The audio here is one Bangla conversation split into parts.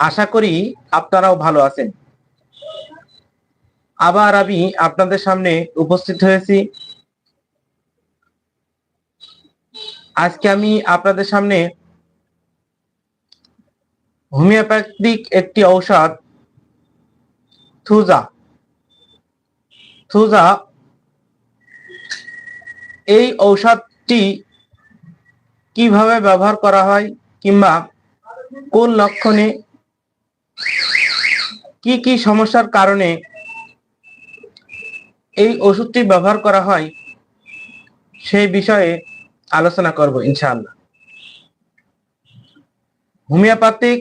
আশা করি আপনারাও ভালো আছেন। আবার আমি আপনাদের সামনে উপস্থিত হয়েছি। আজকে আমি আপনাদের সামনে হোমিওপ্যাথিক একটি ঔষধ, থুজা। থুজা, এই ঔষধটি কীভাবে ব্যবহার করা হয় কিংবা কোন লক্ষণে কি কি সমস্যার কারণে এই ওষুধটি ব্যবহার করা হয় সেই বিষয়ে আলোচনা করব, ইনশাআল্লাহ। হোমিওপ্যাথিক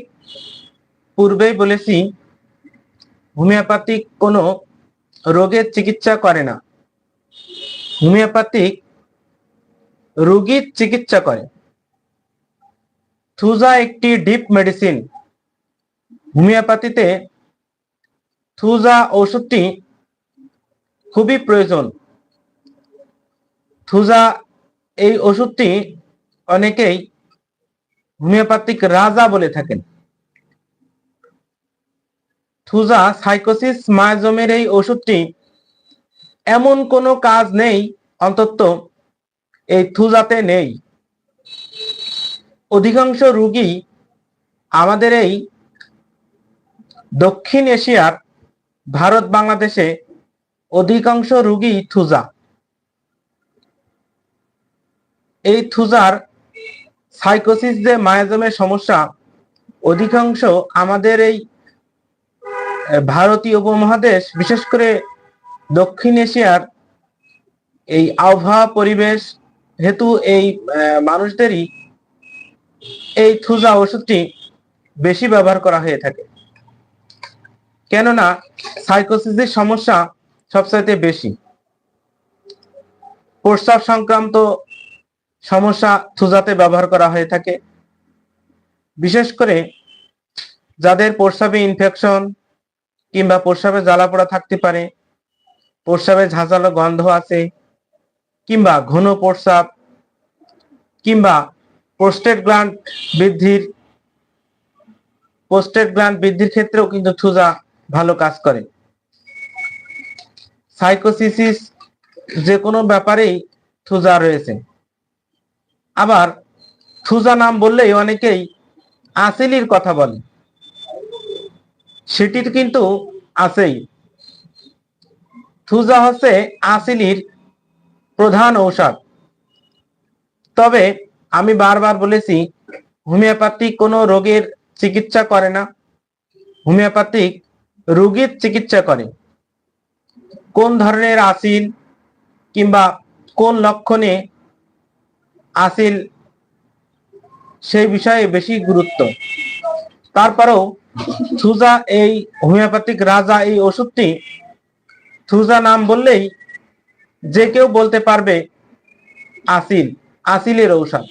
পূর্বেই বলেছি, হোমিওপ্যাথিক কোনো রোগের চিকিৎসা করে না। হোমিওপ্যাথিক রোগীর চিকিৎসা করে। থুজা একটি ডিপ মেডিসিন। হোমিওপ্যাথিতে থুজা ঔষধটি খুবই প্রয়োজন। থুজা এই ওষুধটি অনেকেই হোমিওপ্যাথিক রাজা বলে থাকেন। থুজা সাইকোসিস মায়াজমের এই ওষুধটি এমন কোনো কাজ নেই, অন্তত এই থুজাতে নেই। অধিকাংশ রুগী আমাদের এই দক্ষিণ এশিয়ার ভারত বাংলাদেশে অধিকাংশ রুগী থুজা। এই থুজার সাইকোসিস যে মায়াজমের সমস্যা, অধিকাংশ আমাদের এই ভারতীয় উপমহাদেশ, বিশেষ করে দক্ষিণ এশিয়ার এই আবহাওয়া পরিবেশ হেতু এই মানুষদেরই এই থুজা ওষুধটি বেশি ব্যবহার করা হয়ে থাকে। কেননা সাইকোসিসের সমস্যা সবচাইতে বেশি। প্রস্রাব সংক্রান্ত সমস্যা থুজাতে ব্যবহার করা হয়ে থাকে। বিশেষ করে যাদের প্রস্রাবে ইনফেকশন কিংবা প্রস্রাবে জ্বালাপোড়া থাকতে পারে, প্রস্রাবে ঝাঁঝালো গন্ধ আছে, কিংবা ঘন প্রস্রাব, কিংবা প্রোস্টেট গ্ল্যান্ড বৃদ্ধির প্রোস্টেট গ্ল্যান্ড বৃদ্ধির ক্ষেত্রেও কিন্তু থুজা ভালো কাজ করে। সাইকোসিসিস যে কোনো ব্যাপারেই থুজা রয়েছে। আবার থুজা নাম বললেই অনেকেই আসিলির কথা বলে। সেটির কিন্তু আছেই। থুজা হচ্ছে আসিলির প্রধান ঔষধ। তবে আমি বারবার বলেছি হোমিওপ্যাথিক কোনো রোগের চিকিৎসা করে না। হোমিওপ্যাথিক রোগীর চিকিৎসা করে। কোন ধরনের আসিল কিংবা কোন লক্ষণে আসিল সেই বিষয়ে বেশি গুরুত্ব। তারপরেও থুজা এই হোমিওপ্যাথিক রাজা এই ওষুধটি থুজা নাম বললেই যে কেউ বলতে পারবে আসিল, আসিলের ঔষধ।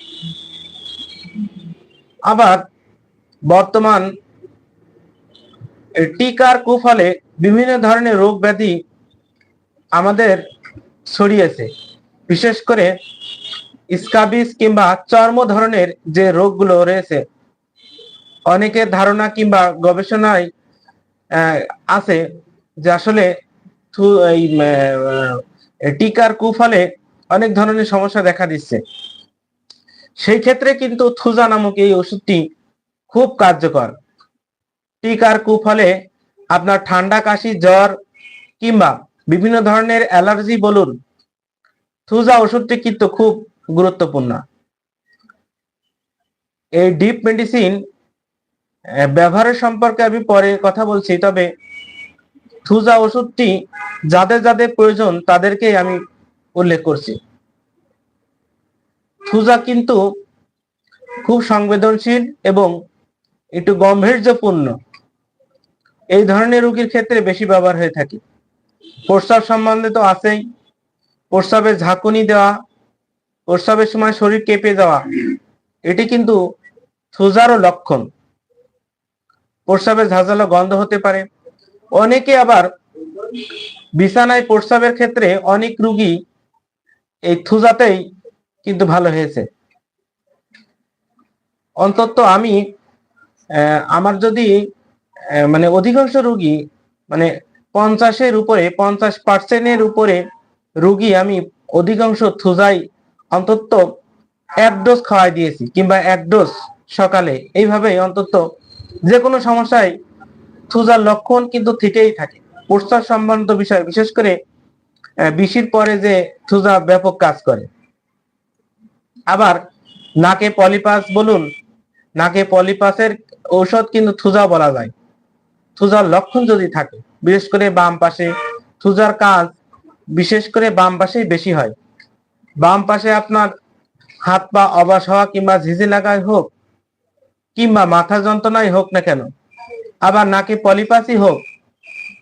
আবার বর্তমান টিকার কুফলে বিভিন্ন ধরনের রোগ ব্যাধি আমাদের ছড়িয়েছে। বিশেষ করে স্কাবিস কিংবা চর্ম ধরনের যে রোগগুলো রয়েছে, অনেকের ধারণা কিংবা গবেষণায় আছে যে আসলে টিকার কুফলে অনেক ধরনের সমস্যা দেখা দিচ্ছে। সেই ক্ষেত্রে কিন্তু থুজা নামক এই ওষুধটি খুব কার্যকর। টিকার কুফলে আপনার ঠান্ডা, কাশি, জ্বর কিংবা বিভিন্ন ধরনের অ্যালার্জি বলুন থুজা ওষুধটি কিন্তু খুব গুরুত্বপূর্ণ। এই ডিপ মেডিসিন ব্যবহারের সম্পর্কে আমি পরে কথা বলছি, তবে থুজা ওষুধটি যাদের যাদের প্রয়োজন তাদেরকেই আমি উল্লেখ করছি। থুজা কিন্তু খুব সংবেদনশীল এবং একটু গম্ভীর্যপূর্ণ। এই ধরনের রোগীর ক্ষেত্রে বেশি ব্যবহার হয়ে থাকে। প্রস্রাব সম্বন্ধে তো আছেই। প্রস্রাবের ঝাঁকুনি দেওয়া, প্রস্রাবের সময় শরীর কেঁপে যাওয়া, এটি কিন্তু থুজারও লক্ষণ। প্রস্রাবের ঝাঁঝালো গন্ধ হতে পারে। অনেকে আবার বিছানায় প্রস্রাবের ক্ষেত্রে অনেক রুগী এই থুজাতেই কিন্তু ভালো হয়েছে। অন্তত আমি আমার যদি মানে অধিকাংশ রোগী মানে পঞ্চাশের উপরে, পঞ্চাশ পার্সেন্টের উপরে রুগী আমি অধিকাংশ থুজাই অন্তত এক ডোজ খাওয়াই দিয়েছি কিংবা এক ডোজ সকালে। এইভাবে অন্তত যে কোনো সমস্যায় থুজার লক্ষণ কিন্তু থেকেই থাকে। প্রস্তাব সম্বন্ধ বিষয়, বিশেষ করে বিশির পরে যে থুজা ব্যাপক কাজ করে। আবার নাকে পলিপাস বলুন, নাকে পলিপাসের ঔষধ কিন্তু থুজা বলা যায়। থুজার লক্ষণ যদি থাকে, বিশেষ করে বাম পাশে থুজার কাজ বিশেষ করে বাম পাশেই বেশি হয়। বাম পাশে আপনার হাত পা অবাস হওয়া কিংবা ঝিঝি লাগাই হোক, কিংবা মাথা যন্ত্রণাই হোক না কেন, আবার নাকে পলিপাসই হোক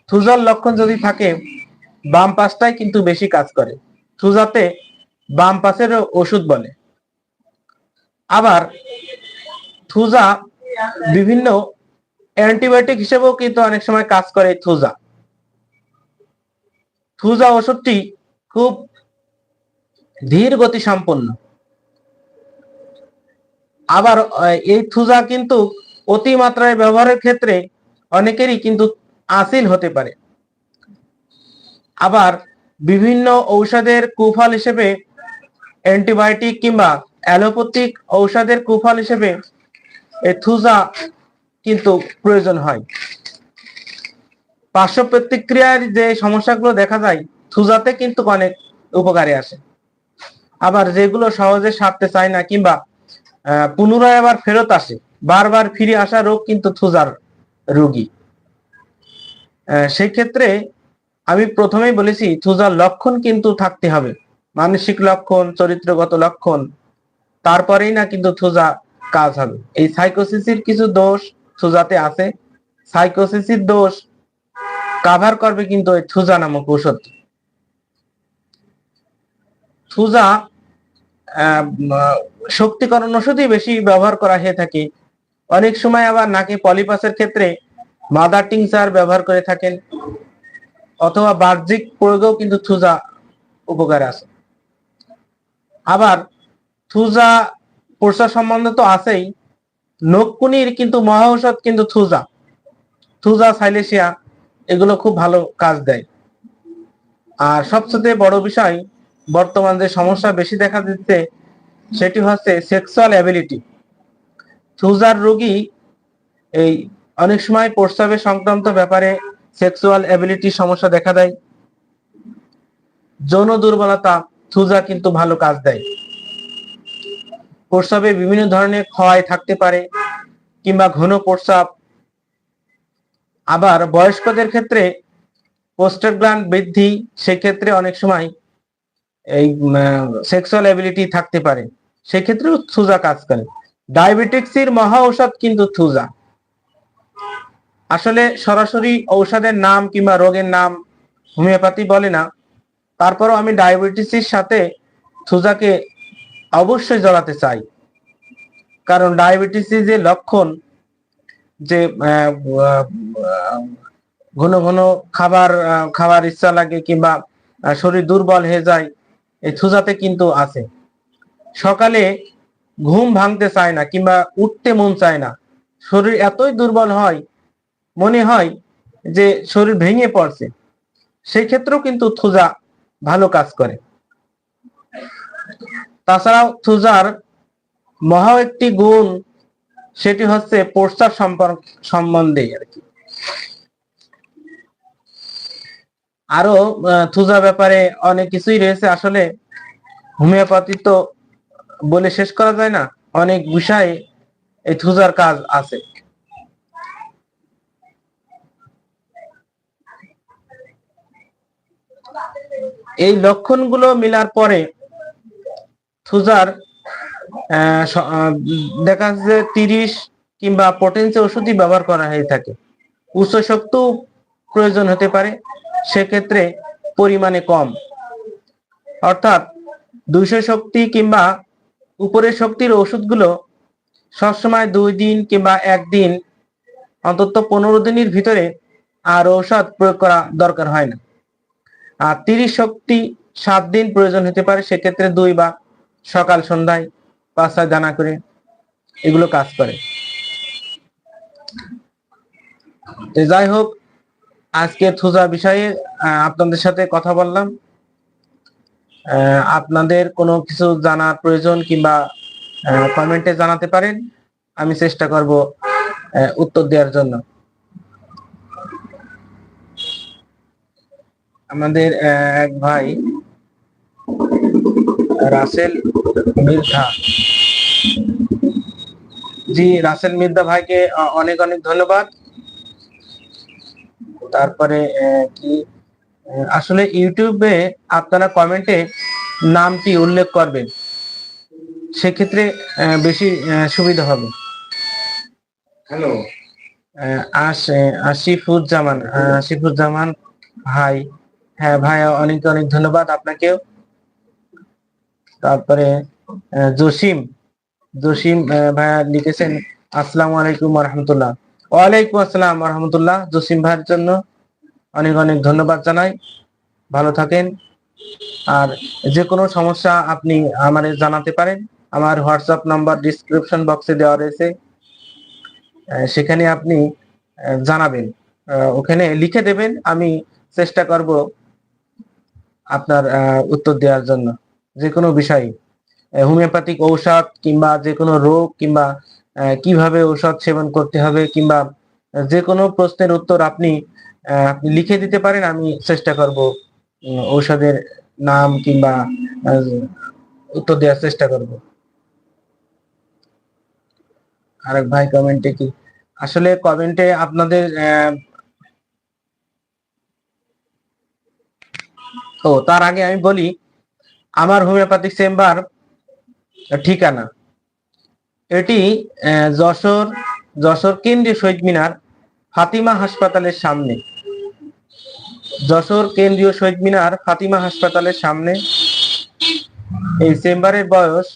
থুজার লক্ষণ যদি থাকে, বাম পাশটাই কিন্তু বেশি কাজ করে। থুজাতে বাম পাশেরও ওষুধ বলে। আবার থুজা বিভিন্ন অ্যান্টিবায়োটিক হিসেবেও কিন্তু অনেক সময় কাজ করে থুজা। থুজা ওষুধটি খুব ধীর গতি সম্পন্ন। আবার এই থুজা কিন্তু অতিমাত্রায় ব্যবহারের ক্ষেত্রে অনেকেরই কিন্তু আসিল হতে পারে। আবার বিভিন্ন ঔষধের কুফল হিসেবে অ্যান্টিবায়োটিক কিংবা অ্যালোপ্যাথিক ঔষধের কুফল হিসেবে থুজা কিন্তু প্রয়োজন হয়। পার্শ্ব প্রতিক্রিয়ার যে সমস্যাগুলো দেখা যায় থুজাতে কিন্তু অনেক উপকারে আসে। আবার যেগুলো সহজে সারতে চায় না কিংবা পুনরায় আবার ফেরত আসে বারবার ফিরে আসা রোগ কিন্তু থুজার রোগী। আহ, সেই ক্ষেত্রে আমি প্রথমেই বলেছি থুজার লক্ষণ কিন্তু থাকতে হবে। মানসিক লক্ষণ চরিত্রগত লক্ষণ তারপরেই না কিন্তু থুজা কাজ হবে। এই সাইকোসিসির কিছু দোষ থুজাতে আছে। সাইকোসিসির দোষ কাভার করবে কিন্তু ওই থুজা নামক ঔষধ। থুজা শক্তিকরণ ওষুধই বেশি ব্যবহার করা হয়ে থাকে। অনেক সময় আবার নাকে পলিপাসের ক্ষেত্রে মাদার টিংচার ব্যবহার করে থাকেন। অথবা বাহ্যিক প্রয়োগেও কিন্তু থুজা উপকারে আছে। আবার থুজা প্রসার সম্বন্ধে তো আছেই। নকুনির কিন্তু মহা ঔষধ কিন্তু থুজা। থুজা, সাইলেশিয়া, এগুলো খুব ভালো কাজ দেয়। আর সবচেয়ে বড় বিষয় বর্তমান যে সমস্যা বেশি দেখা দিচ্ছে, সেটি হচ্ছে সেক্সুয়াল অ্যাবিলিটি থুজার রোগী এই অনেক সময় প্রস্রাবের সংক্রান্ত ব্যাপারে সেক্সুয়াল অ্যাবিলিটি সমস্যা দেখা দেয়। যৌন দুর্বলতা থুজা কিন্তু ভালো কাজ দেয়। প্রস্রাবে বিভিন্ন ধরনের ক্ষয় থাকতে পারে, কিংবা ঘন প্রস্রাব। আবার বয়স্কদের ক্ষেত্রে পোস্টারগ্লান্ড বৃদ্ধি, সেক্ষেত্রে অনেক সময় এই সেক্সুয়াল অ্যাবিলিটি থাকতে পারে। সেক্ষেত্রেও থুজা কাজ করে। ডায়াবেটিক্সের মহা ঔষধ কিন্তু থুজা আসলে সরাসরি ঔষধের নাম কিংবা রোগের নাম হোমিওপ্যাথি বলে না। তারপরও আমি ডায়াবেটিসের সাথে থুজাকে অবশ্যই জড়াতে চাই। কারণ ডায়াবেটিসের যে লক্ষণ, যে ঘন ঘন খাবার খাবার ইচ্ছা লাগে কিংবা শরীর দুর্বল হয়ে যায়, এই থুজাতে কিন্তু আছে। সকালে ঘুম ভাঙতে চায় না কিংবা উঠতে মন চায় না। শরীর এতই দুর্বল হয়, মনে হয় যে শরীর ভেঙে পড়ছে। সেই ক্ষেত্রেও কিন্তু থুজা ভালো কাজ করে। তাছাড়াও থুজার মহা একটি গুণ, সেটি হচ্ছে প্রস্তাব সম্পর্ক সম্বন্ধে আর কি। আরও থুজা ব্যাপারে অনেক কিছুই রয়েছে। আসলে হোমিওপ্যাথি তো বলে শেষ করা যায় না, অনেক বিষয়ে এই থুজার কাজ আছে। এই লক্ষণগুলো মিলার পরে থুজার দেখা যাচ্ছে তিরিশ কিংবা পটেন্সি ওষুধই ব্যবহার করা হয়ে থাকে। উচ্চ শক্তিও প্রয়োজন হতে পারে, সেক্ষেত্রে পরিমাণে কম। অর্থাৎ দুইশো শক্তি কিংবা উপরের শক্তির ওষুধগুলো সবসময় দুই দিন কিংবা একদিন অন্তত পনেরো দিনের ভিতরে আর ঔষধ প্রয়োগ করা দরকার হয় না। আর তিরিশ শক্তি সাত দিন প্রয়োজন হতে পারে, সেক্ষেত্রে দুই বা সকাল সন্ধ্যায় পাঁচ ছয় দানা করে এগুলো কাজ করে। যাই হোক আজকে থুজা বিষয়ে আপনাদের সাথে কথা বললাম। আপনাদের কোনো কিছু জানার প্রয়োজন কিংবা কমেন্টে জানাতে পারেন। আমি চেষ্টা করব উত্তর দেওয়ার জন্য। আমাদের এক ভাই রাসেল মির্ধা। জি রাসেল মির্ধা ভাইকে অনেক অনেক ধন্যবাদ। তারপরে কি আসলে ইউটিউবে আপনারা কমেন্টে নামটি উল্লেখ করবেন। সেক্ষেত্রে বেশি সুবিধা হবে। হ্যালো। আসিফুজ্জামান আসিফুজ্জামান ভাই। হ্যাঁ ভাই অনেক অনেক ধন্যবাদ আপনাকেও। তারপরে জসিম জসিম ভাইয়া লিখেছেন, আসসালামু আলাইকুম রহমতুল্লাহ ওয়ালাইকুম আসসালাম রহমতুল্লাহ জসিম ভাইয়ের জন্য অনেক অনেক ধন্যবাদ জানাই। ভালো থাকেন। আর যে কোনো সমস্যা আপনি আমাদের জানাতে পারেন, আমার হোয়াটসঅ্যাপ নাম্বার ডিসক্রিপশন বক্সে দেওয়া রয়েছে। সেখানে আপনি জানাবেন। ওখানে লিখে দেবেন, আমি চেষ্টা করব আপনার উত্তর দেওয়ার জন্য। যে কোনো বিষয়ে হোমিওপ্যাথিক ঔষধ কিংবা যে কোনো রোগ কিংবা কীভাবে ঔষধ সেবন করতে হবে কিংবা যে কোনো প্রশ্নের উত্তর আপনি আপনি লিখে দিতে পারেন, আমি চেষ্টা করব ঔষধের নাম কিংবা উত্তর দেওয়ার চেষ্টা করব। আরেক ভাই কমেন্টে কি? আসলে কমেন্টে আপনাদের ও, তার আগে আমি বলি আমার হোমিওপ্যাথিক চেম্বার ঠিকানা। এটি যশোর যশোর কেন্দ্রীয় শহীদ মিনার, ফাতিমা হাসপাতালের সামনে। যশোর কেন্দ্রীয় শহীদ মিনার, ফাতিমা হাসপাতালের সামনে। এই চেম্বারের বয়স,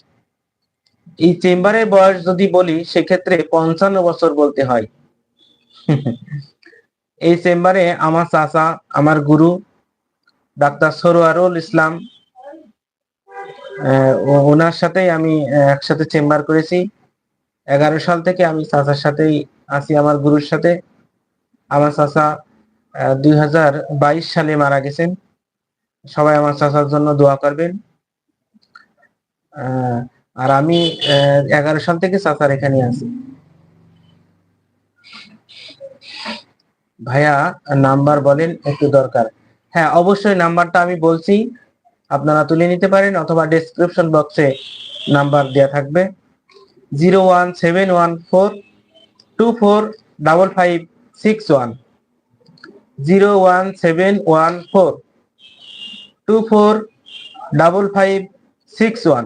এই চেম্বারের বয়স যদি বলি, সেক্ষেত্রে পঞ্চান্ন বছর বলতে হয়। এই চেম্বারে আমার চাচা, আমার গুরু, ডাক্তার সরোয়ারুল ইসলাম ওনার সাথেই আমি একসাথে চেম্বার করেছি। এগারো সাল থেকে আমি চাচার সাথেই আছি, আমার গুরুর সাথে। আমার চাচা দুই হাজার বাইশ সালে মারা গেছেন। সবাই আমার চাচার জন্য দোয়া করবেন। আর আমি এগারো সাল থেকে চাচার এখানে আছি। ভাইয়া, নাম্বার বলেন, একটু দরকার। হ্যাঁ অবশ্যই নাম্বারটা আমি বলছি। আপনারা তুলে নিতে পারেন অথবা ডেসক্রিপশন বক্সে নাম্বার দেওয়া থাকবে। Zero one seven one four two four double five six one zero one seven one four two four double five six one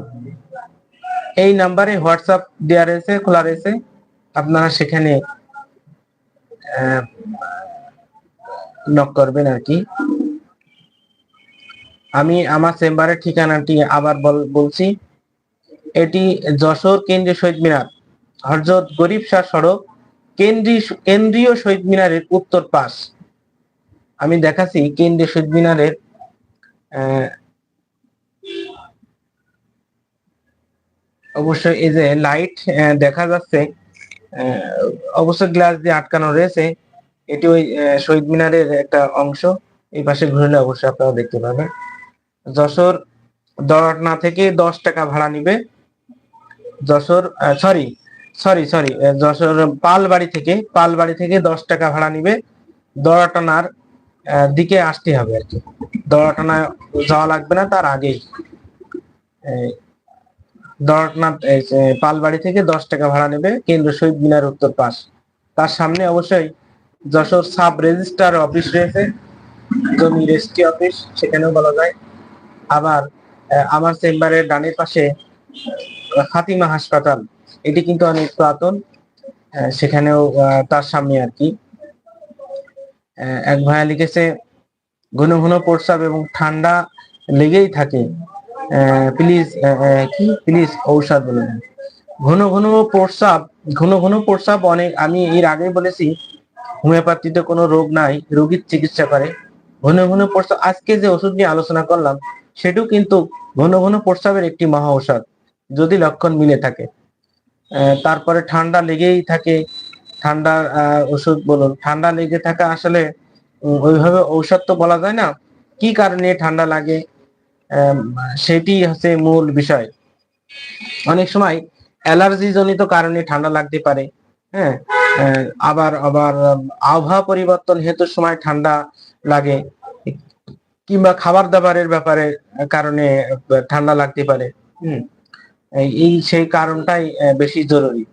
এই নাম্বারে হোয়াটসঅ্যাপ দেওয়া রয়েছে, খোলা রয়েছে। আপনারা সেখানে নক করবেন আর কি। আমি আমার চেম্বারের ঠিকানাটি আবার বল- বলছি। এটি যশোর কেন্দ্রীয় শহীদ মিনার হরজত গরিব শাহ সড়ক কেন্দ্রীয় কেন্দ্রীয় শহীদ মিনারের উত্তর পাশ। আমি দেখাচ্ছি কেন্দ্রীয় শহীদ মিনারের অবশ্যই এই যে লাইট দেখা যাচ্ছে আহ, অবশ্যই গ্লাস দিয়ে আটকানো রয়েছে। এটি ওই শহীদ মিনারের একটা অংশ। এই পাশে ঘুরলে অবশ্যই আপনারা দেখতে পাবেন যশোর দরটনা থেকে দশ টাকা ভাড়া নিবে। Jessore sorry sorry sorry Jessore Palbari থেকে পালবাড়ি থেকে দশ টাকা ভাড়া নিবে। দরাটানার দিকে আসতে হবে আর কি। দরাটানা যাওয়া লাগবে না, তার আগেই। দরাটনা পালবাড়ি থেকে দশ টাকা ভাড়া নেবে, কেন্দ্র শহীদ মিনার উত্তর পাশ। তার সামনে অবশ্যই যশোর সাব রেজিস্ট্রার অফিস রয়েছে, জমি রেজিস্ট্রি অফিস, সেখানেও বলা যায়। আবার আমার চেম্বারের ডানের পাশে ফাতিমা হাসপাতাল। এটি কিন্তু অনেক পুরাতন সেখানেও তার সামনে আর কি। এক ভাইয়া লিখেছে, ঘন ঘন প্রস্রাব এবং ঠান্ডা লেগেই থাকে। প্লিজ কি? প্লিজ ঔষধ বলুন ঘন ঘন প্রস্রাব, ঘন ঘন প্রস্রাব অনেক, আমি এর আগে বলেছি, হোমিওপ্যাথিতে কোনো রোগ নাই, রোগীর চিকিৎসা করে। ঘন ঘন প্রস্রাব, আজকে যে ওষুধ নিয়ে আলোচনা করলাম সেটাও কিন্তু ঘন ঘন প্রস্রাবের একটি মহা ঔষধ যদি লক্ষণ মিলে থাকে। তারপরে ঠান্ডা লেগেই থাকে। ঠান্ডার ওষুধ বলুন, ঠান্ডা লেগে থাকা আসলে ওইভাবে ঔষধ তো বলা যায় না। কি কারণে ঠান্ডা লাগে? সেটি হচ্ছে মূল বিষয়। অনেক সময় অ্যালার্জি জনিত কারণে ঠান্ডা লাগতে পারে। হ্যাঁ আবার আবার, আবহাওয়া পরিবর্তন হেতু সময় ঠান্ডা লাগে। কিংবা খাবার দাবারের ব্যাপারে কারণে ঠান্ডা লাগতে পারে। এই সেই কারণটাই বেশি জরুরি।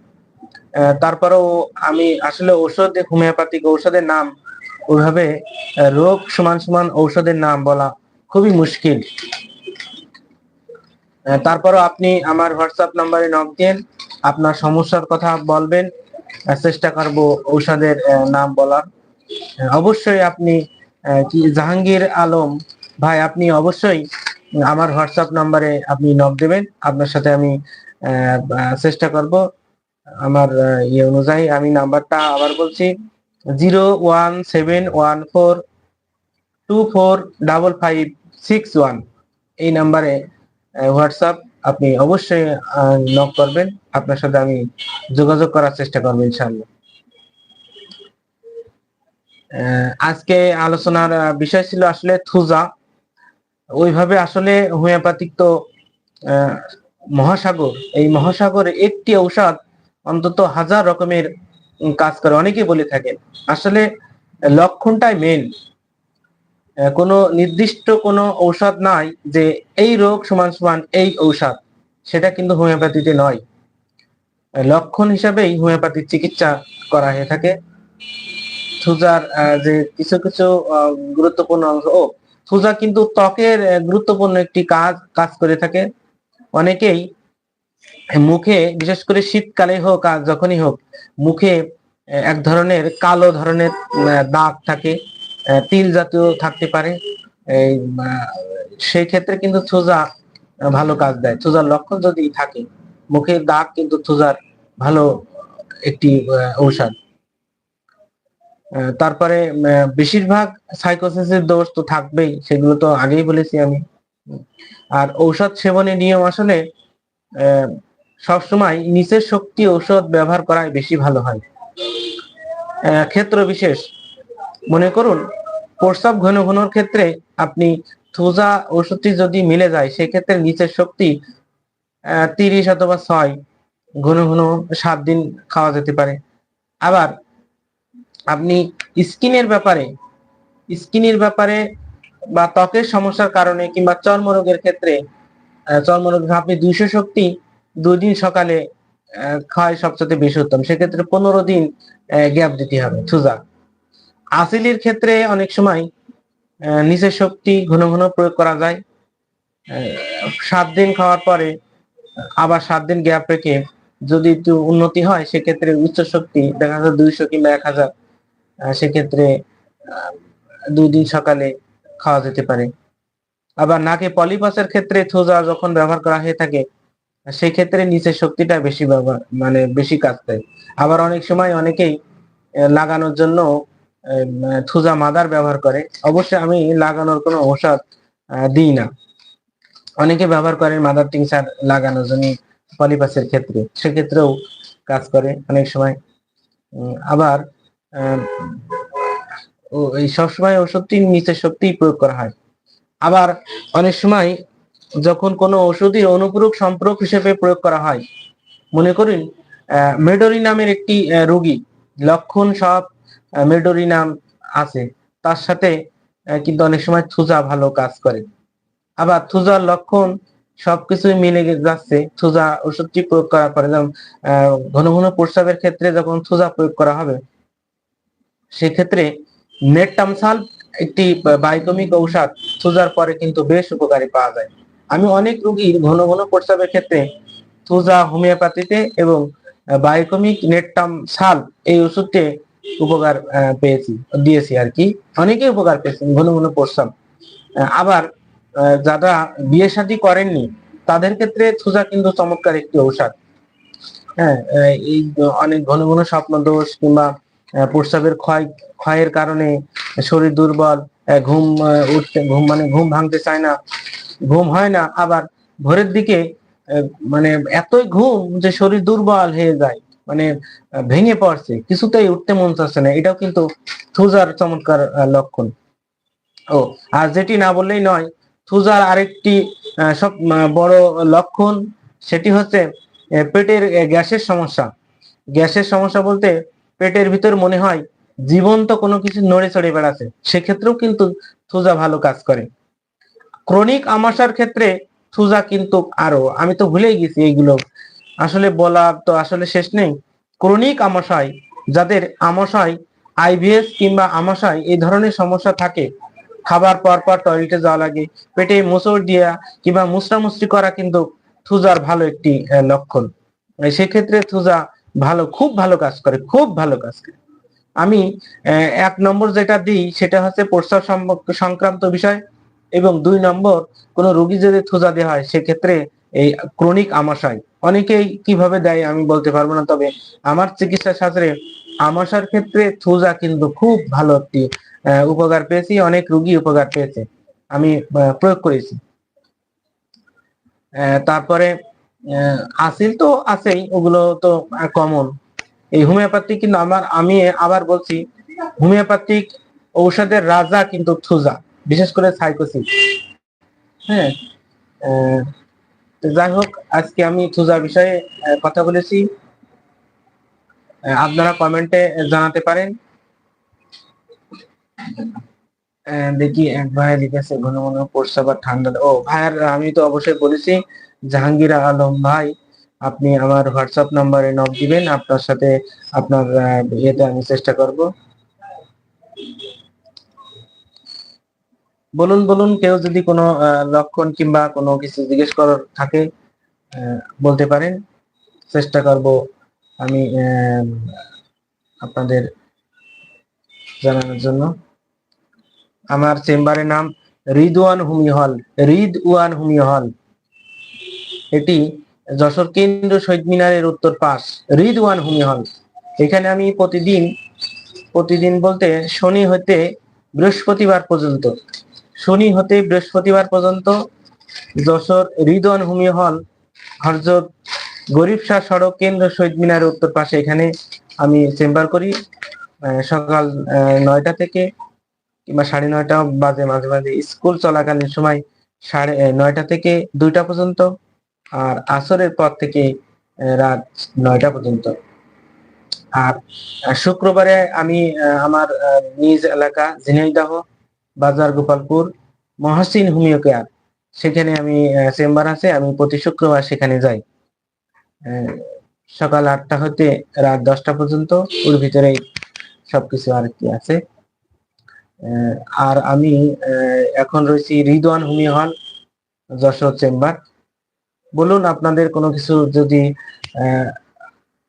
তারপরেও আমি আসলে ঔষধ, হোমিওপ্যাথিক ঔষধের নাম ওইভাবে রোগ সমান সমান ঔষধের নাম বলা খুবই মুশকিল। তারপরও আপনি আমার হোয়াটসঅ্যাপ নাম্বারে নক দিন। আপনার সমস্যার কথা বলবেন। চেষ্টা করব ঔষধের নাম বলার। অবশ্যই আপনি কি জাহাঙ্গীর আলম? ভাই, আপনি অবশ্যই আমার হোয়াটসঅ্যাপ নাম্বারে আপনি নক দেবেন। আপনার সাথে আমি চেষ্টা করব আমার ইয়ে অনুযায়ী। আমি নাম্বারটা আবার বলছি, zero one seven one four two four double five six one. এই নাম্বারে হোয়াটসঅ্যাপ আপনি অবশ্যই নক করবেন। আপনার সাথে আমি যোগাযোগ করার চেষ্টা করব, ইনশাআল্লাহ। আজকে আলোচনার বিষয় ছিল আসলে থুজা। ওইভাবে আসলে হোমিওপ্যাথিক তো মহাসাগর। এই মহাসাগরে একটি ঔষধ অন্তত হাজার রকমের কাজ করে। অনেকেই বলে থাকেন, আসলে লক্ষণটাই মেন কোনো নির্দিষ্ট কোনো ঔষধ নাই যে এই রোগ সমান সমান এই ঔষধ, সেটা কিন্তু হোমিওপ্যাথিতে নয়। লক্ষণ হিসাবেই হোমিওপ্যাথির চিকিৎসা করা হয়ে থাকে। থুজার যে কিছু কিছু গুরুত্বপূর্ণ অংশ। ও থুজা কিন্তু ত্বকের গুরুত্বপূর্ণ একটি কাজ কাজ করে থাকে। অনেকেই মুখে, বিশেষ করে শীতকালে হোক আর যখনই হোক, মুখে এক ধরনের কালো ধরনের দাগ থাকে তিল জাতীয় থাকতে পারে। এই সেই ক্ষেত্রে কিন্তু থুজা ভালো কাজ দেয়। থুজার লক্ষণ যদি থাকে, মুখের দাগ কিন্তু থুজার ভালো একটি ঔষধ। তারপরে বেশিরভাগ সাইকোসিসের দোষ তো থাকবেই, সেগুলো তো আগেই বলেছি আমি। আর ঔষধ সেবনের নিয়ম আসলে সবসময় নিচের শক্তি ঔষধ ব্যবহার করাই বেশি ভালো হয়। ক্ষেত্র বিশেষ। মনে করুন, প্রস্রাব ঘন ঘনর ক্ষেত্রে আপনি থুজা ওষুধটি যদি মিলে যায়, সেক্ষেত্রে নিচের শক্তি তিরিশ অথবা ছয় ঘন ঘন সাত দিন খাওয়া যেতে পারে। আবার আপনি স্কিনের ব্যাপারে স্কিনের ব্যাপারে বা ত্বকের সমস্যার কারণে কিংবা চর্মরোগের ক্ষেত্রে চর্মরোগ, আপনি দুইশো শক্তি দুই দিন সকালে খাওয়াই সবচেয়ে বেশি উত্তম। সেক্ষেত্রে পনেরো দিন গ্যাপ দিতে হবে থুজা আসিলির ক্ষেত্রে অনেক সময় নিচের শক্তি ঘন ঘন প্রয়োগ করা যায়। সাত দিন খাওয়ার পরে, আবার সাত দিন গ্যাপ রেখে যদি একটু উন্নতি হয়, সেক্ষেত্রে উচ্চ শক্তি দেখা যায় দুইশো কিংবা এক হাজার। সেক্ষেত্রে দুই দিন সকালে খাওয়া যেতে পারে। আবার নাকে পলিপাসের ক্ষেত্রে থোজা যখন ব্যবহার করা হয়ে থাকে, সেক্ষেত্রে নিচের শক্তিটা বেশি ব্যবহার মানে বেশি কাজ দেয়। আবার অনেক সময় অনেকেই লাগানোর জন্য থুজা মাদার ব্যবহার করে। অবশ্যই আমি লাগানোর কোনো ঔষধ দিই না। অনেকে ব্যবহার করেন মাদার টিংসার লাগানোর জন্য পলিপাসের ক্ষেত্রে। সেক্ষেত্রেও কাজ করে অনেক সময়। আবার সবসময় ওষুধটি নিচের শক্তি প্রয়োগ করা হয়। আবার অনেক সময় যখন কোনো ওষুধই অনুপূরক সম্পর্ক হিসেবে প্রয়োগ করা হয়, মনে করুন মেডোরি নামের একটি রোগী, লক্ষণ সব মেডোরি নাম আছে, তার সাথে কিন্তু অনেক সময় থুজা ভালো কাজ করে। আবার থুজার লক্ষণ সবকিছুই মিলে যাচ্ছে, থুজা ওষুধটি প্রয়োগ করার পরে যেমন ঘন ঘন প্রস্রাবের ক্ষেত্রে যখন থুজা প্রয়োগ করা হবে সেক্ষেত্রে নেটটামসাল একটি বায়োকমিক ঔষধ থুজার পরে কিন্তু বেশ উপকারী পাওয়া যায়। আমি অনেক রোগীর ঘন ঘন প্রস্রাবের ক্ষেত্রে থুজা হোমিওপ্যাথিতে এবং বায়োকমিক নেটটাম সাল এই ওষুধটি উপকার পেয়েছি, দিয়েছি আর কি। অনেকেই উপকার পেয়েছেন, ঘন ঘন প্রস্রাব। আবার যারা বিয়ে শাদী করেননি, তাদের ক্ষেত্রে থুজা কিন্তু চমৎকার একটি ঔষধ। হ্যাঁ এই অনেক ঘন ঘন স্বপ্ন দোষ কিংবা প্রস্রাবের ক্ষয়, ক্ষয়ের কারণে শরীর দুর্বল ঘুম উঠতে, ঘুম মানে ঘুম ভাঙতে চায় না, ঘুম হয় না, আবার ভোরের দিকে মানে এতই ঘুম যে শরীর দুর্বল হয়ে যায় মানে ভেঙে পড়ছে, কিছুতেই উঠতে মন চাচ্ছে না, এটাও কিন্তু থুজার চমৎকার লক্ষণ। ও, আর যেটি না বললেই নয়, থুজার আরেকটি সব বড় লক্ষণ, সেটি হচ্ছে পেটের গ্যাসের সমস্যা। গ্যাসের সমস্যা বলতে পেটের ভিতর মনে হয় জীবন্ত কোনো কিছু নড়ে চড়ে বেড়াচ্ছে। সেক্ষেত্রেও কিন্তু থুজা ভালো কাজ করে। ক্রনিক আমাশার ক্ষেত্রে থুজা কিন্তু আরও। আমি তো ভুলেই গেছি এইগুলো। আসলে বলা তো আসলে শেষ নেই। ক্রনিক আমাশয়, যাদের আমাশয় আইভিএস কিংবা আমাশয় এই ধরনের সমস্যা থাকে, খাবার পর পর টয়লেটে যাওয়া লাগে, পেটে মোচড় দিয়া কিংবা মুসরামুসরি করা কিন্তু থুজার ভালো একটি লক্ষণ। সেক্ষেত্রে থুজা ভালো, খুব ভালো কাজ করে, খুব ভালো কাজ করে। আমি এক নম্বর যেটা দিই, সেটা হচ্ছে প্রস্তাব সংক্রান্ত বিষয় এবং দুই নম্বর, কোন রোগী যদি থুজা দেওয়া হয়, সেক্ষেত্রে এই ক্রনিক আমাশয়। অনেকেই কীভাবে দেয় আমি বলতে পারব না, তবে আমার চিকিৎসা শাস্ত্রে আমাশার ক্ষেত্রে থুজা কিন্তু খুব ভালো একটি উপকার পেয়েছি, অনেক রুগী উপকার পেয়েছে। আমি প্রয়োগ করেছি। তারপরে আসিল তো আছেই, ওগুলো তো কমন। এই হোমিওপ্যাথিক কিন্তু আমার, আমি আবার বলছি, হোমিওপ্যাথিক ঔষধের রাজা কিন্তু থুজা, বিশেষ করে সাইকোসিস হ্যাঁ যাই হোক, আজকে আমি থুজার বিষয়ে কথা বলেছি। আপনারা কমেন্টে জানাতে পারেন। দেখি, এক ভাই লিখেছে ঘন ঘন প্রস্রাব আর ঠান্ডা ও, ভাইয়ার, আমি তো অবশ্যই বলেছি জাহাঙ্গীর আলম ভাই, আপনি আমার হোয়াটসঅ্যাপ নাম্বারে নক দিবেন, আপনার সাথে আপনার ইয়েতে আমি চেষ্টা করব। বলুন বলুন, কেউ যদি কোনো লক্ষণ কিংবা কোনো কিছু জিজ্ঞেস করার থাকে বলতে পারেন। চেষ্টা করব আমি আপনাদের জানানোর জন্য। আমার চেম্বারের নাম রিদওয়ান হুমি হল রিদ ওয়ান হুমি হল। এটি যশোর কেন্দ্র শহীদ মিনারের উত্তর পাশ, রিদওয়ান হুমি হল। এখানে আমি প্রতিদিন প্রতিদিন বলতে শনি হতে বৃহস্পতিবার পর্যন্ত, শনি হতে বৃহস্পতিবার পর্যন্ত যশোর রিদওয়ান হুমি হল, হরজত গরিব শাহ সড়ক কেন্দ্র শহীদ মিনারের উত্তর পাশে। এখানে আমি চেম্বার করি সকাল নয়টা থেকে কিংবা সাড়ে নয়টা বাজে মাঝে মাঝে। স্কুল চলাকালীন সময় সাড়ে নয়টা থেকে দুইটা পর্যন্ত আর আসরের পর থেকে রাত নয়টা পর্যন্ত। আর শুক্রবারে আমি আমার নিজ এলাকা ঝিনাইদহ বাজার গোপালপুর, মহাসিন হোমিও কেয়ার। সেখানে আমি চেম্বার আছে, আমি প্রতি শুক্রবার সেখানে যাই। সকাল আটটা হতে রাত দশটা পর্যন্ত, ওর ভিতরেই সবকিছু আর কি আছে। আর আমি এখন রয়েছি রিদওয়ান হুমি হল, যশোর চেম্বার। বলুন, আপনাদের কোনো কিছু যদি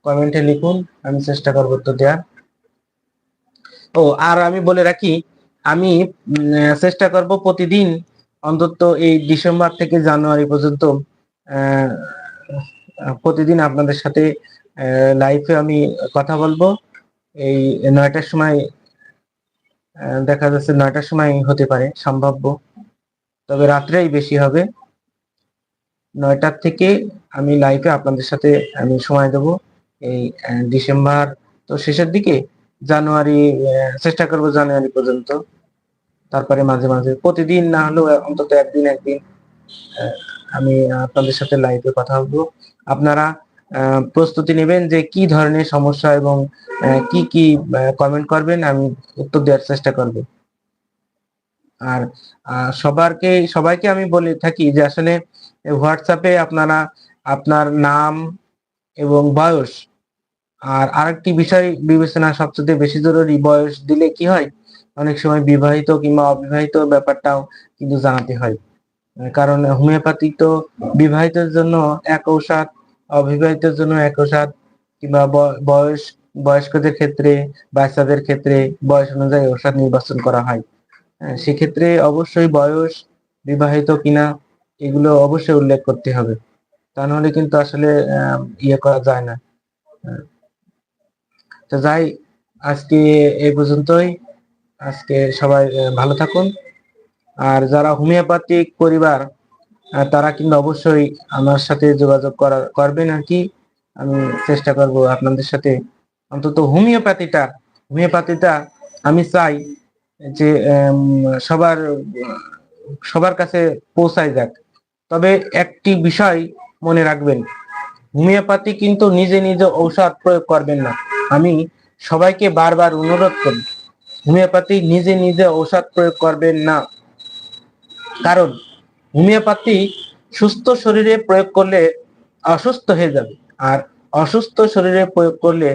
কমেন্টে লিখুন, আমি চেষ্টা করব তো দেওয়ার। ও, আর আমি বলে রাখি, আমি চেষ্টা করব প্রতিদিন অন্তত এই ডিসেম্বর থেকে জানুয়ারি পর্যন্ত প্রতিদিন আপনাদের সাথে লাইফে আমি কথা বলব। এই নয়টার সময় দেখা যাচ্ছে নয়টার সময় হতে পারে, সম্ভাব্য। তবে রাত্রেই বেশি হবে। নয়টার থেকে আমি লাইভে আপনাদের সাথে আমি সময় দেব। এই ডিসেম্বর, তো শেষের দিকে জানুয়ারি চেষ্টা করব জানুয়ারি পর্যন্ত। তারপরে মাঝে মাঝে, প্রতিদিন না হলেও অন্তত একদিন একদিন আমি আপনাদের সাথে লাইভে কথা বলব। আপনারা প্রস্তুতি নেবেন যে কি ধরনের সমস্যা এবং কি কি কমেন্ট করবেন, আমি উত্তর দেওয়ার চেষ্টা করব। আর সবারকে, সবাইকে আমি বলে থাকি যে আসলে হোয়াটসঅ্যাপে আপনারা আপনার নাম এবং বয়স আর আরেকটি বিষয় বিবেচনা সবচেয়ে বেশি জরুরি বয়স দিলে কি হয়? অনেক সময় বিবাহিত কিংবা অবিবাহিত ব্যাপারটাও কিন্তু জানাতে হয়। কারণ হোমিওপ্যাথি তো বিবাহিতের জন্য এক ঔষধ অবিবাহিতের জন্য এক ঔষধ কিংবা বয়স বয়স্কদের ক্ষেত্রে বাচ্চাদের ক্ষেত্রে বয়স অনুযায়ী ঔষধ নির্বাচন করা হ্যাঁ, সেক্ষেত্রে অবশ্যই বয়স বিবাহিত কিনা এগুলো অবশ্যই উল্লেখ করতে হবে। তা নাহলে কিন্তু আসলে ইয়ে করা যায় না। তো যাই, আজকে এই পর্যন্তই। আজকে সবাই ভালো থাকুন। আর যারা হোমিওপ্যাথিক পরিবার তারা কিন্তু অবশ্যই আমার সাথে যোগাযোগ করা, করবেন আর কি। আমি চেষ্টা করব আপনাদের সাথে। অন্তত হোমিওপ্যাথিটা হোমিওপ্যাথিটা আমি চাই যে সবার সবার কাছে পৌঁছায় যাক। তবে একটি বিষয় মনে রাখবেন, হোমিওপ্যাথি কিন্তু নিজে নিজে ঔষধ প্রয়োগ করবেন না। আমি সবাইকে বারবার অনুরোধ করি, হোমিওপ্যাথি নিজে নিজে ঔষধ প্রয়োগ করবেন না। কারণ হোমিওপ্যাথি সুস্থ শরীরে প্রয়োগ করলে অসুস্থ হয়ে যাবে আর অসুস্থ শরীরে প্রয়োগ করলে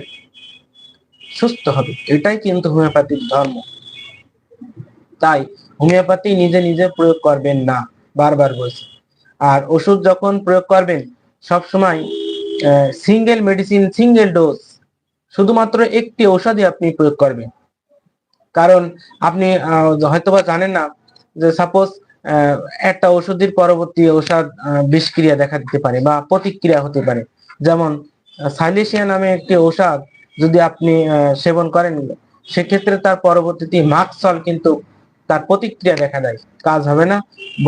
সুস্থ হবে। এটাই কিন্তু হোমিওপ্যাথির ধর্ম। তাই হোমিওপ্যাথি নিজে নিজে প্রয়োগ করবেন না, বারবার বলছি। আর ওষুধ যখন প্রয়োগ করবেন সব সময় সিঙ্গেল মেডিসিন সিঙ্গেল ডোজ শুধুমাত্র একটি ঔষধই আপনি প্রয়োগ করবেন। কারণ আপনি হয়তোবা জানেন না যে সাপোজ একটা ওষুধের পরবর্তী আহ, বিষক্রিয়া দেখা দিতে পারে বা প্রতিক্রিয়া হতে পারে। যেমন সাইলেশিয়া নামে একটি ঔষধ যদি আপনি সেবন করেন সেক্ষেত্রে তার পরবর্তীতে মাকসল কিন্তু তার প্রতিক্রিয়া দেখা দেয়। কাজ হবে না,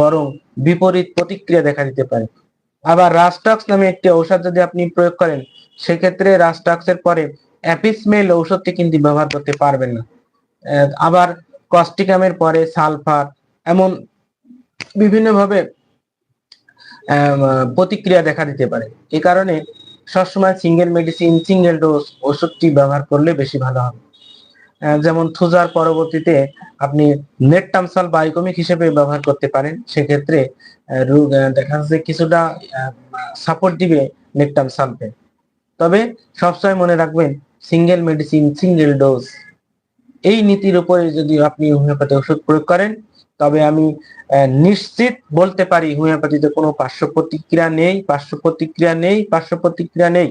বরং বিপরীত প্রতিক্রিয়া দেখা দিতে পারে। আবার রাস্টক্স নামে একটি ঔষধ যদি আপনি প্রয়োগ করেন, সেক্ষেত্রে রাস্টক্সের পরে অ্যাপিসমেল ঔষধটি কিন্তু ব্যবহার করতে পারবেন না। আবার কস্টিকামের পরে সালফার, এমন বিভিন্নভাবে প্রতিক্রিয়া দেখা দিতে পারে। এ কারণে সবসময় সিঙ্গেল মেডিসিন সিঙ্গেল ডোজ ওষুধটি ব্যবহার করলে বেশি ভালো হবে। যেমন থুজার পরবর্তীতে আপনি নেটটামসাল বায়োকমিক হিসেবে ব্যবহার করতে পারেন। সেক্ষেত্রে রোগ দেখা যাচ্ছে কিছুটা সাপোর্ট দিবে নেটটামসালকে তবে সবসময় মনে রাখবেন সিঙ্গেল মেডিসিন সিঙ্গেল ডোজ এই নীতির উপরে যদি আপনি হোমিওপ্যাথি ওষুধ প্রয়োগ করেন, তবে আমি নিশ্চিত বলতে পারি হোমিওপ্যাথিতে কোনো পার্শ্ব প্রতিক্রিয়া নেই, পার্শ্ব প্রতিক্রিয়া নেই, পার্শ্ব প্রতিক্রিয়া নেই।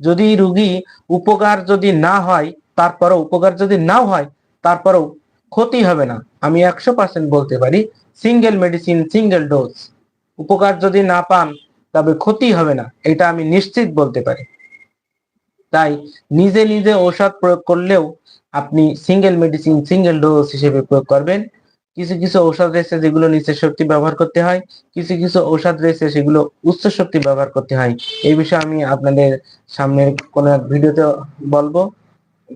যদি রুগী উপকার যদি না হয় তারপরও উপকার যদি নাও হয়, তারপরেও ক্ষতি হবে না। আমি একশো পার্সেন্ট বলতে পারি সিঙ্গেল মেডিসিন সিঙ্গেল ডোজ উপকার যদি না পান, তবে ক্ষতি হবে না, এটা আমি নিশ্চিত বলতে পারি। তাই নিজে নিজে ঔষধ প্রয়োগ করলেও আপনি সিঙ্গেল মেডিসিন সিঙ্গেল ডোজ হিসেবে প্রয়োগ করবেন। কিছু কিছু ঔষধ রয়েছে যেগুলো নিচের শক্তি ব্যবহার করতে হয়, কিছু কিছু ঔষধ রয়েছে সেগুলো উচ্চ শক্তি ব্যবহার করতে হয়। এই বিষয়ে আমি আপনাদের সামনে কোন এক ভিডিওতে বলব।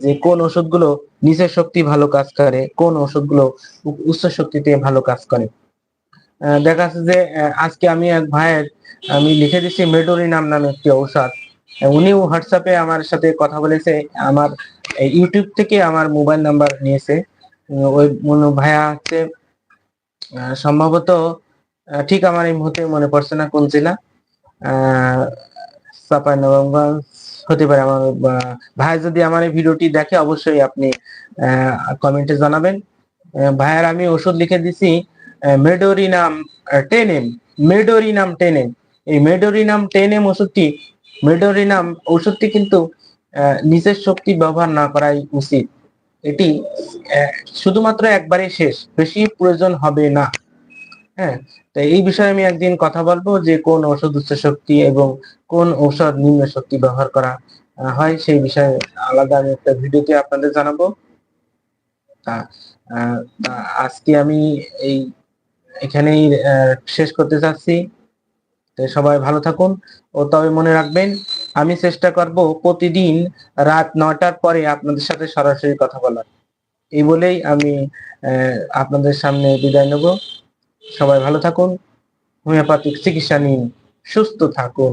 যে কোন ওষুধগুলো নিচের শক্তি ভালো কাজ করে, কোন ওষুধগুলো উচ্চ শক্তিতে ভালো কাজ করে। দেখা যাচ্ছে যে আজকে আমি এক ভাইয়ের, আমি লিখে দিচ্ছি মেডোরি নাম নামে একটি ঔষধ। উনিও হোয়াটসঅ্যাপে আমার সাথে কথা বলেছে, আমার ইউটিউব থেকে আমার মোবাইল নাম্বার নিয়েছে। ওই ভাইয়া হচ্ছে সম্ভবত ঠিক আমার এই মুহূর্তে মনে পড়ছে না, কোন জেলা। আহ নবাবগঞ্জ হতে পারে আমার ভাই যদি আমার এই ভিডিওটি দেখে অবশ্যই আপনি কমেন্টে জানাবেন। ভাইয়ার আমি ওষুধ লিখে দিছি medorrhinum ten M medorrhinum ten M এই মেডোরিনাম টেন এম ওষুধটি, মেডোরিনাম ওষুধটি কিন্তু নিজের শক্তি ব্যবহার না করাই উচিত। এটি শুধুমাত্র একবারে শেষ, বেশি প্রয়োজন হবে না। হ্যাঁ তো এই বিষয়ে আমি একদিন কথা বলব যে কোন ঔষধ উচ্চ শক্তি এবং কোন ঔষধ নিম্ন শক্তি ব্যবহার করা হয় সেই বিষয়ে আলাদা আমি একটা ভিডিওতে আপনাদের জানাব। আজকে আমি এই, এখানেই শেষ করতে চাচ্ছি। সবাই ভালো থাকুন ও তবে মনে রাখবেন, আমি চেষ্টা করব প্রতিদিন রাত নটার পরে আপনাদের সাথে সরাসরি কথা বলার। এই বলেই আমি আপনাদের সামনে বিদায় নেব। সবাই ভালো থাকুন। হোমিওপ্যাথিক চিকিৎসা নিন সুস্থ থাকুন।